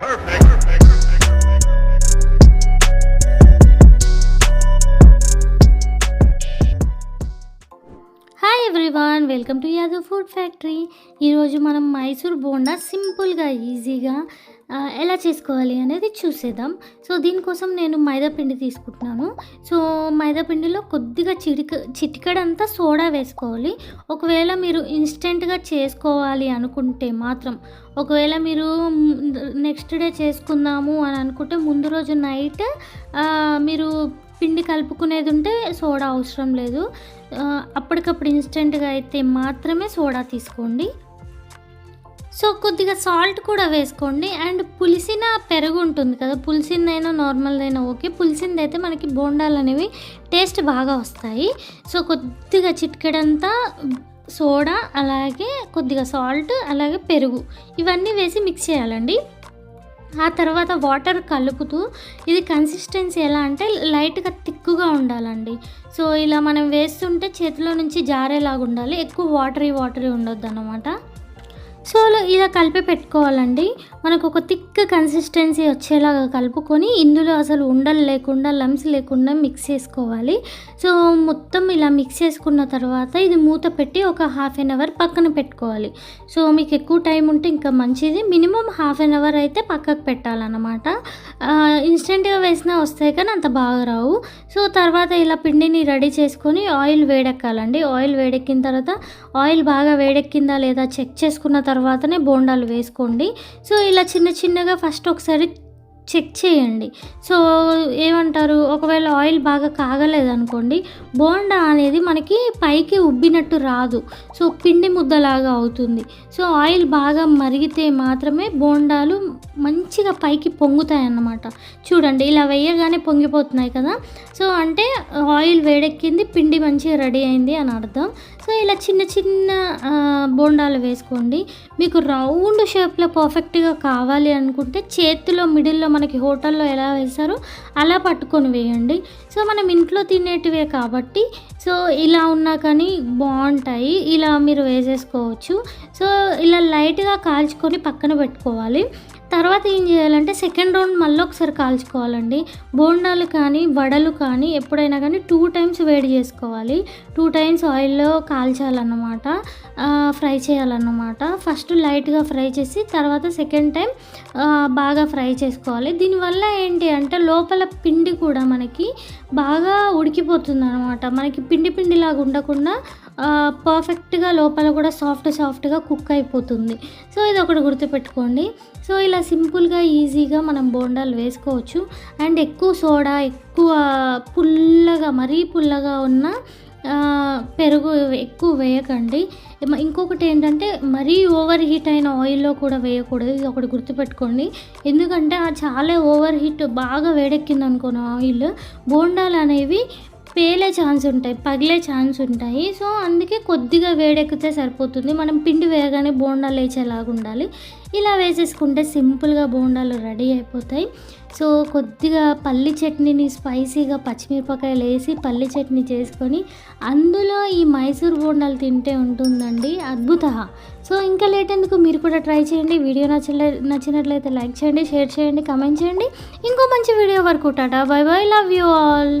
Perfect. Perfect. Welcome to Yadav food factory. ఈరోజు మనం మైసూర్ బోండా సింపుల్గా ఈజీగా ఎలా చేసుకోవాలి అనేది చూసేద్దాం. సో దీనికోసం నేను మైదాపిండి తీసుకుంటున్నాను. సో మైదాపిండిలో కొద్దిగా చిటిక చిటికడంతా సోడా వేసుకోవాలి. ఒకవేళ మీరు ఇన్స్టెంట్గా చేసుకోవాలి అనుకుంటే మాత్రం ఒకవేళ మీరు నెక్స్ట్ డే చేసుకుందాము అని అనుకుంటే ముందు రోజు నైట్ మీరు పిండి కలుపుకునేది ఉంటే సోడా అవసరం లేదు. అప్పటికప్పుడు ఇన్స్టెంట్గా అయితే మాత్రమే సోడా తీసుకోండి. సో కొద్దిగా సాల్ట్ కూడా వేసుకోండి. అండ్ పులిసిన పెరుగు ఉంటుంది కదా పులిసిందైనా నార్మల్దైనా ఓకే. పులిసింది అయితే మనకి బోండాలు అనేవి టేస్ట్ బాగా వస్తాయి. సో కొద్దిగా చిటికెడంతా సోడా అలాగే కొద్దిగా సాల్ట్ అలాగే పెరుగు ఇవన్నీ వేసి మిక్స్ చేయాలండి. ఆ తర్వాత వాటర్ కలుపుతూ ఇది కన్సిస్టెన్సీ ఎలా అంటే లైట్గా తిక్కుగా ఉండాలండి. సో ఇలా మనం వేస్తుంటే చేతిలో నుంచి జారేలాగా ఉండాలి. ఎక్కువ వాటరీ వాటరీ ఉండొద్దు అన్నమాట సో ఇలా కలిపి పెట్టుకోవాలండి. మనకు ఒక థిక్ కన్సిస్టెన్సీ వచ్చేలాగా కలుపుకొని ఇందులో అసలు ఉండలు లేకుండా లమ్స్ లేకుండా మిక్స్ చేసుకోవాలి. సో మొత్తం ఇలా మిక్స్ చేసుకున్న తర్వాత ఇది మూత పెట్టి ఒక హాఫ్ అన్ అవర్ పక్కన పెట్టుకోవాలి. సో మీకు ఎక్కువ టైం ఉంటే ఇంకా మంచిది. మినిమం హాఫ్ అన్ అవర్ అయితే పక్కకు పెట్టాలన్నమాట. ఇన్స్టెంట్గా వేసినా వస్తాయి కానీ అంత బాగా రావు. సో తర్వాత ఇలా పిండిని రెడీ చేసుకొని ఆయిల్ వేడెక్కాలండి. ఆయిల్ వేడెక్కిన తర్వాత ఆయిల్ బాగా వేడెక్కిందా లేదా చెక్ చేసుకున్న తర్వాతనే బోండాలు వేసుకోండి. సో ఇలా చిన్న చిన్నగా ఫస్ట్ ఒకసారి చెక్ చేయండి. సో ఏమంటారు? ఒకవేళ ఆయిల్ బాగా కాగలేదనుకోండి బోండా అనేది మనకి పైకి ఉబ్బినట్టు రాదు. సో పిండి ముద్దలాగా అవుతుంది. సో ఆయిల్ బాగా మరిగితే మాత్రమే బోండాలు మంచిగా పైకి పొంగుతాయి అన్నమాట చూడండి ఇలా వేయగానే పొంగిపోతున్నాయి కదా. సో అంటే ఆయిల్ వేడెక్కింది పిండి మంచిగా రెడీ అయింది అని అర్థం. సో ఇలా చిన్న చిన్న బోండాలు వేసుకోండి. మీకు రౌండ్ షేప్లో పర్ఫెక్ట్గా కావాలి అనుకుంటే చేతిలో మిడిల్లో మనకి హోటల్లో ఎలా వేస్తారో అలా పట్టుకొని వేయండి. సో మనం ఇంట్లో తినేటివే కాబట్టి సో ఇలా ఉన్నా కానీ బాగుంటాయి. ఇలా మీరు వేసేసుకోవచ్చు. సో ఇలా లైట్గా కాల్చుకొని పక్కన పెట్టుకోవాలి. తర్వాత ఏం చేయాలంటే సెకండ్ రౌండ్ మళ్ళీ ఒకసారి కాల్చుకోవాలండి. బోండాలు కానీ వడలు కానీ ఎప్పుడైనా కానీ టూ టైమ్స్ వేడి చేసుకోవాలి. టూ టైమ్స్ ఆయిల్లో కాల్చాలన్నమాట. ఫ్రై చేయాలన్నమాట. ఫస్ట్ లైట్గా ఫ్రై చేసి తర్వాత సెకండ్ టైం బాగా ఫ్రై చేసుకోవాలి. దీనివల్ల ఏంటి అంటే లోపల పిండి కూడా మనకి బాగా ఉడికిపోతుంది అనమాట మనకి పిండి పిండిలాగా ఉండకుండా పర్ఫెక్ట్గా లోపల కూడా సాఫ్ట్ సాఫ్ట్గా కుక్ అయిపోతుంది. సో ఇది ఒకటి గుర్తుపెట్టుకోండి. సో ఇలా సింపుల్గా ఈజీగా మనం బోండాలు వేసుకోవచ్చు. అండ్ ఎక్కువ సోడా ఎక్కువ పుల్లగా మరీ పుల్లగా ఉన్న పెరుగు ఎక్కువ వేయకండి. ఇంకొకటి ఏంటంటే మరీ ఓవర్ హీట్ అయిన ఆయిల్లో కూడా వేయకూడదు. ఇది ఒకటి గుర్తుపెట్టుకోండి. ఎందుకంటే ఆ చాలా ఓవర్ హీట్ బాగా వేడెక్కింది అనుకోను ఆయిల్ బోండాలు అనేవి పేలే ఛాన్స్ ఉంటాయి పగిలే ఛాన్స్ ఉంటాయి. సో అందుకే కొద్దిగా వేడెక్కితే సరిపోతుంది. మనం పిండి వేయగానే బోండాలు వేసేలాగా ఉండాలి. ఇలా వేసేసుకుంటే సింపుల్గా బోండాలు రెడీ అయిపోతాయి. సో కొద్దిగా పల్లి చట్నీని స్పైసీగా పచ్చిమిరపకాయలు వేసి పల్లి చట్నీ చేసుకొని అందులో ఈ మైసూర్ బోండాలు తింటే ఉంటుందండి అద్భుత సో ఇంకా లేట్ ఎందుకు? మీరు కూడా ట్రై చేయండి. వీడియో నచ్చలే నచ్చినట్లయితే లైక్ చేయండి షేర్ చేయండి కమెంట్ చేయండి. ఇంకో మంచి వీడియో వరకు tata bye bye love you all.